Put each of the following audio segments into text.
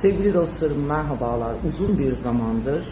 Sevgili dostlarım merhabalar. Uzun bir zamandır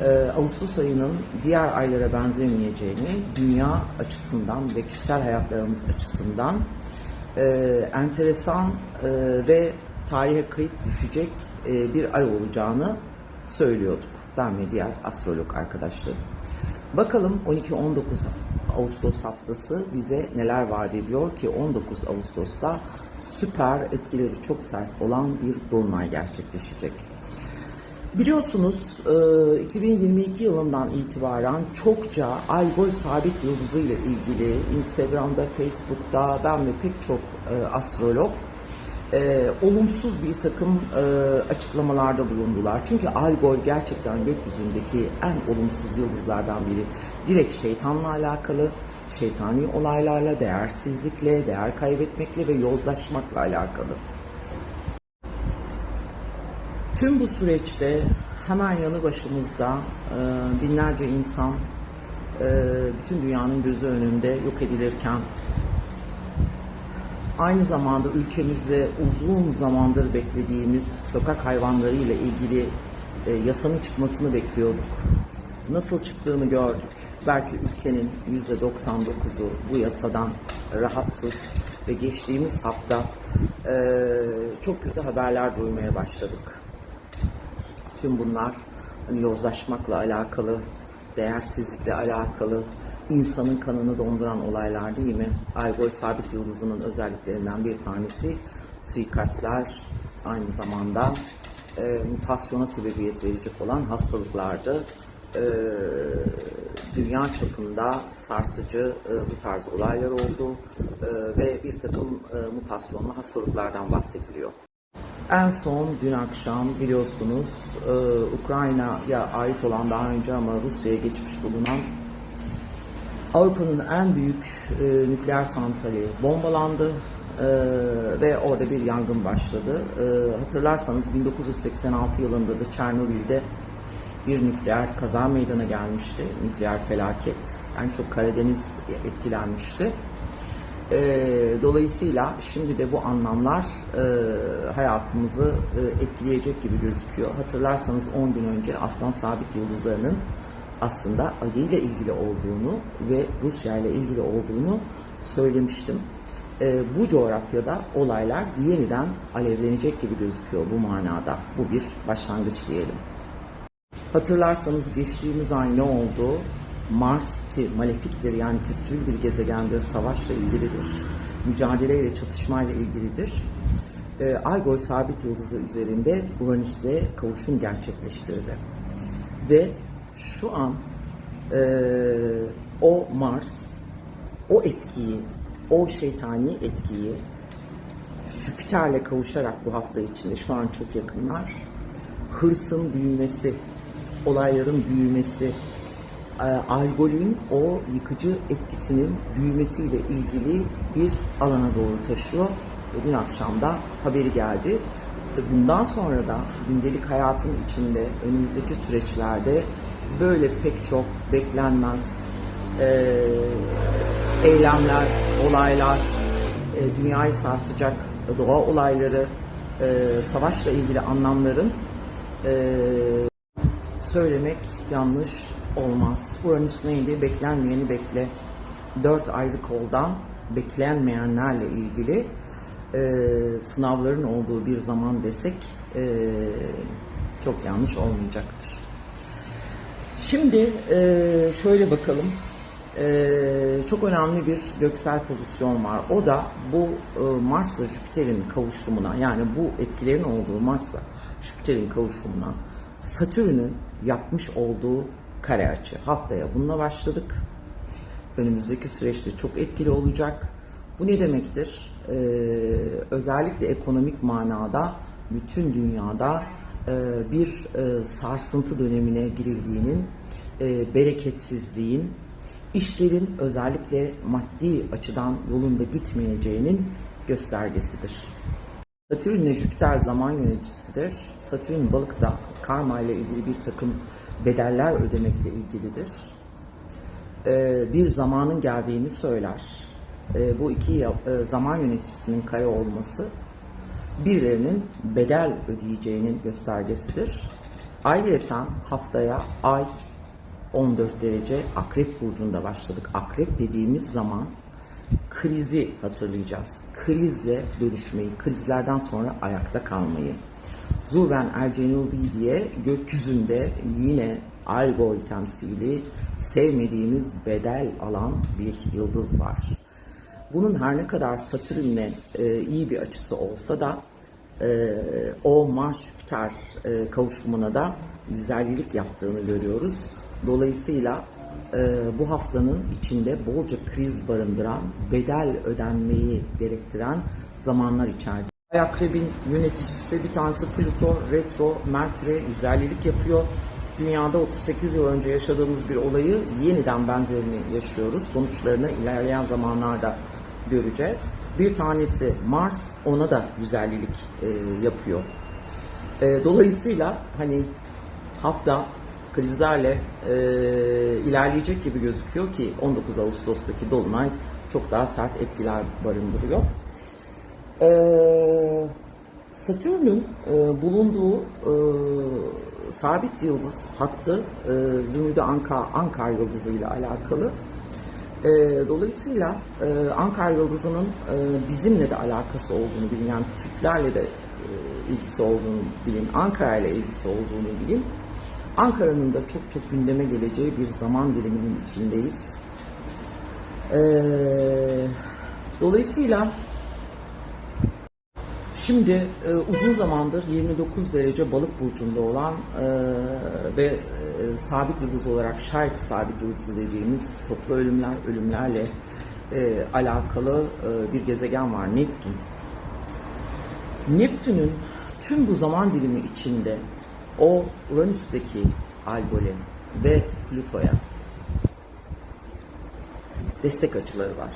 e, Ağustos ayının diğer aylara benzemeyeceğini dünya açısından ve kişisel hayatlarımız açısından e, enteresan e, ve tarihe kayıt düşecek e, bir ay olacağını söylüyorduk. Ben ve diğer astrolog arkadaşlarım. Bakalım 12-19 Ağustos haftası bize neler vaat ediyor ki 19 Ağustos'ta süper etkileri çok sert olan bir dolunay gerçekleşecek. Biliyorsunuz e, 2022 yılından itibaren çokça Algol sabit yıldızı ile ilgili Instagram'da, Facebook'ta ben ve pek çok e, astrolog e, olumsuz bir takım e, açıklamalarda bulundular. Çünkü Algol gerçekten gökyüzündeki en olumsuz yıldızlardan biri. Direkt şeytanla alakalı, şeytani olaylarla, değersizlikle, değer kaybetmekle ve yozlaşmakla alakalı. Tüm bu süreçte hemen yanı başımızda e, binlerce insan e, bütün dünyanın gözü önünde yok edilirken aynı zamanda ülkemizde uzun zamandır beklediğimiz sokak hayvanları ile ilgili e, yasanın çıkmasını bekliyorduk. Nasıl çıktığını gördük. Belki ülkenin %99'u bu yasadan rahatsız ve geçtiğimiz hafta e, çok kötü haberler duymaya başladık. Tüm bunlar hani yozlaşmakla alakalı, değersizlikle alakalı, insanın kanını donduran olaylar değil mi? Algol sabit yıldızının özelliklerinden bir tanesi suikastler, aynı zamanda e, mutasyona sebebiyet verecek olan hastalıklardı. E, dünya çapında sarsıcı e, bu tarz olaylar oldu e, ve bir takım e, mutasyonlu hastalıklardan bahsediliyor. En son dün akşam biliyorsunuz e, Ukrayna'ya ait olan daha önce ama Rusya'ya geçmiş bulunan Avrupa'nın en büyük e, nükleer santrali bombalandı e, ve orada bir yangın başladı. E, hatırlarsanız 1986 yılında da Çernobil'de bir nükleer kaza meydana gelmişti. Nükleer felaket. En çok Karadeniz etkilenmişti. E, dolayısıyla şimdi de bu anlamlar e, hayatımızı e, etkileyecek gibi gözüküyor. Hatırlarsanız 10 gün önce Aslan Sabit Yıldızları'nın aslında Ali ile ilgili olduğunu ve Rusya ile ilgili olduğunu söylemiştim. E, bu coğrafyada olaylar yeniden alevlenecek gibi gözüküyor bu manada. Bu bir başlangıç diyelim. Hatırlarsanız geçtiğimiz ay ne oldu? Mars ki malefiktir yani kötücül bir gezegendir, savaşla ilgilidir, mücadeleyle, çatışmayla ilgilidir. E, Algol sabit yıldızı üzerinde Uranüs'le kavuşum gerçekleştirdi. Ve şu an e, o Mars, o etkiyi, o şeytani etkiyi Jüpiter'le kavuşarak bu hafta içinde şu an çok yakınlar. Hırsın büyümesi, olayların büyümesi, e, alkolün o yıkıcı etkisinin büyümesiyle ilgili bir alana doğru taşıyor. Dün akşam da haberi geldi. Ve Bundan sonra da gündelik hayatın içinde önümüzdeki süreçlerde böyle pek çok beklenmez e, eylemler, olaylar, e, dünyayı sarsacak doğa olayları, e, savaşla ilgili anlamların e, söylemek yanlış olmaz. Uranüs neydi? Beklenmeyeni bekle. Dört ayrı koldan beklenmeyenlerle ilgili e, sınavların olduğu bir zaman desek e, çok yanlış olmayacaktır. Şimdi e, şöyle bakalım. E, çok önemli bir göksel pozisyon var. O da bu e, Mars'la Jüpiter'in kavuşumuna yani bu etkilerin olduğu Mars'la Jüpiter'in kavuşumuna Satürn'ün yapmış olduğu kare açı. Haftaya bununla başladık. Önümüzdeki süreçte çok etkili olacak. Bu ne demektir? Ee, özellikle ekonomik manada bütün dünyada bir e, sarsıntı dönemine girildiğinin, e, bereketsizliğin, işlerin özellikle maddi açıdan yolunda gitmeyeceğinin göstergesidir. Satürn ile Jüpiter zaman yöneticisidir. Satürn balıkta karma ile ilgili bir takım bedeller ödemekle ilgilidir. Bir zamanın geldiğini söyler. Bu iki e, zaman yöneticisinin kare olması birilerinin bedel ödeyeceğinin göstergesidir. Ayrıca haftaya ay 14 derece Akrep Burcu'nda başladık. Akrep dediğimiz zaman krizi hatırlayacağız. Krizle dönüşmeyi, krizlerden sonra ayakta kalmayı. Zuben El Cenubi diye gökyüzünde yine Algol temsili sevmediğimiz bedel alan bir yıldız var. Bunun her ne kadar Satürn'le e, iyi bir açısı olsa da e, o Mars-Jüpiter e, kavuşumuna da güzellik yaptığını görüyoruz. Dolayısıyla e, bu haftanın içinde bolca kriz barındıran, bedel ödenmeyi gerektiren zamanlar içerdi. Ay Akrep'in yöneticisi bir tanesi Plüto, Retro, Merkür'e güzellik yapıyor. Dünyada 38 yıl önce yaşadığımız bir olayı yeniden benzerini yaşıyoruz. Sonuçlarını ilerleyen zamanlarda göreceğiz. Bir tanesi Mars ona da güzellik e, yapıyor. E, dolayısıyla hani hafta krizlerle e, ilerleyecek gibi gözüküyor ki 19 Ağustos'taki Dolunay çok daha sert etkiler barındırıyor. E, Satürn'ün e, bulunduğu e, sabit yıldız hattı e, Zümrüt Anka, Ankar yıldızı ile alakalı. E, dolayısıyla e, Ankar yıldızının e, bizimle de alakası olduğunu bilin, yani Türklerle de e, ilgisi olduğunu bilin, Ankara ile ilgisi olduğunu bilin. Ankara'nın da çok çok gündeme geleceği bir zaman diliminin içindeyiz. E, dolayısıyla Şimdi e, uzun zamandır 29 derece balık burcunda olan e, ve e, sabit yıldız olarak şart sabit yıldızı dediğimiz toplu ölümler, ölümlerle alakalı bir gezegen var Neptün. Neptün'ün tüm bu zaman dilimi içinde o Uranüs'teki Algol'e ve Plüto'ya destek açıları var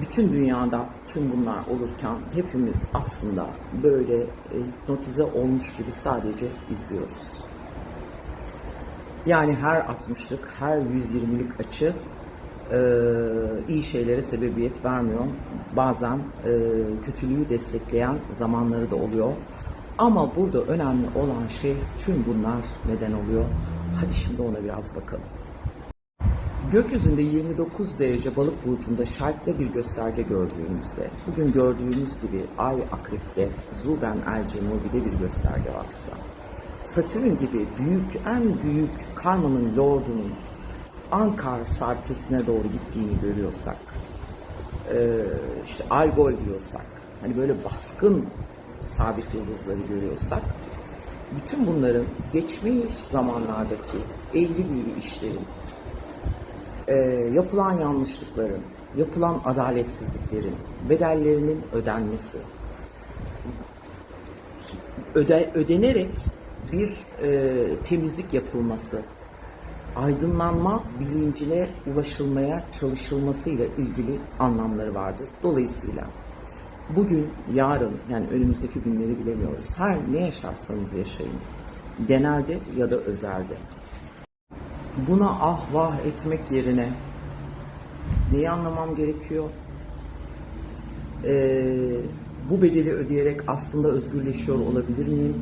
bütün dünyada tüm bunlar olurken hepimiz aslında böyle e, hipnotize olmuş gibi sadece izliyoruz. Yani her 60'lık, her 120'lik açı e, iyi şeylere sebebiyet vermiyor. Bazen e, kötülüğü destekleyen zamanları da oluyor. Ama burada önemli olan şey tüm bunlar neden oluyor. Hadi şimdi ona biraz bakalım. Gökyüzünde 29 derece balık burcunda şartlı bir gösterge gördüğümüzde, bugün gördüğümüz gibi Ay Akrep'te, Zuben El Cenubi'de bir gösterge varsa, Satürn gibi büyük, en büyük karmanın lordunun Ankar sartesine doğru gittiğini görüyorsak, işte Algol diyorsak, hani böyle baskın sabit yıldızları görüyorsak, bütün bunların geçmiş zamanlardaki eğri büğrü işlerin, e, yapılan yanlışlıkların, yapılan adaletsizliklerin bedellerinin ödenmesi, öde, ödenerek bir e, temizlik yapılması, aydınlanma bilincine ulaşılmaya çalışılmasıyla ilgili anlamları vardır. Dolayısıyla bugün, yarın yani önümüzdeki günleri bilemiyoruz. Her ne yaşarsanız yaşayın. Genelde ya da özelde buna ah vah etmek yerine neyi anlamam gerekiyor? Ee, bu bedeli ödeyerek aslında özgürleşiyor olabilir miyim?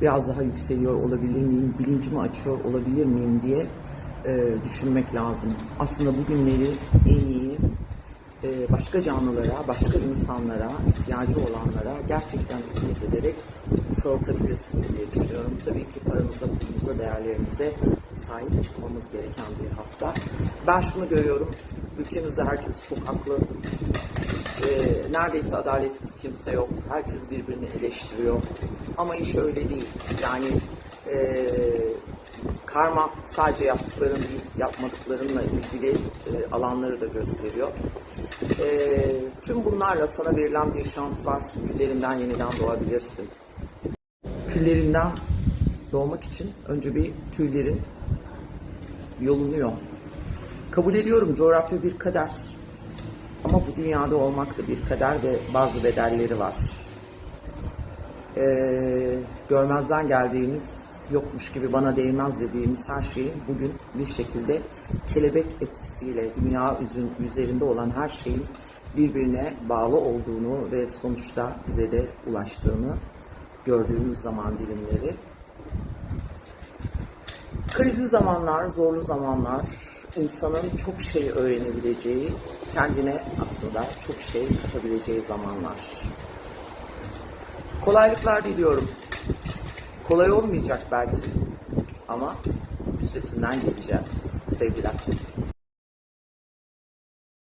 Biraz daha yükseliyor olabilir miyim? Bilincimi açıyor olabilir miyim diye e, düşünmek lazım. Aslında bugünleri en iyi e, başka canlılara, başka insanlara, ihtiyacı olanlara gerçekten hizmet ederek sağlatabilirsiniz diye düşünüyorum. Tabii ki paramıza, pulumuza, değerlerimize sahip çıkmamız gereken bir hafta. Ben şunu görüyorum, ülkemizde herkes çok haklı. E, neredeyse adaletsiz kimse yok. Herkes birbirini eleştiriyor. Ama iş öyle değil. Yani e, karma sadece yaptıkların değil, yapmadıklarınla ilgili e, alanları da gösteriyor. E, tüm bunlarla sana verilen bir şans var. Küllerinden yeniden doğabilirsin. Küllerinden doğmak için önce bir tüylerin yolunuyor. Kabul ediyorum coğrafya bir kader. Ama bu dünyada olmak da bir kader ve bazı bedelleri var. Ee, görmezden geldiğimiz, yokmuş gibi bana değmez dediğimiz her şeyin bugün bir şekilde kelebek etkisiyle dünya üzerinde olan her şeyin birbirine bağlı olduğunu ve sonuçta bize de ulaştığını gördüğümüz zaman dilimleri. Krizli zamanlar, zorlu zamanlar, insanın çok şey öğrenebileceği, kendine aslında çok şey katabileceği zamanlar. Kolaylıklar diliyorum. Kolay olmayacak belki ama üstesinden geleceğiz. Sevgiler.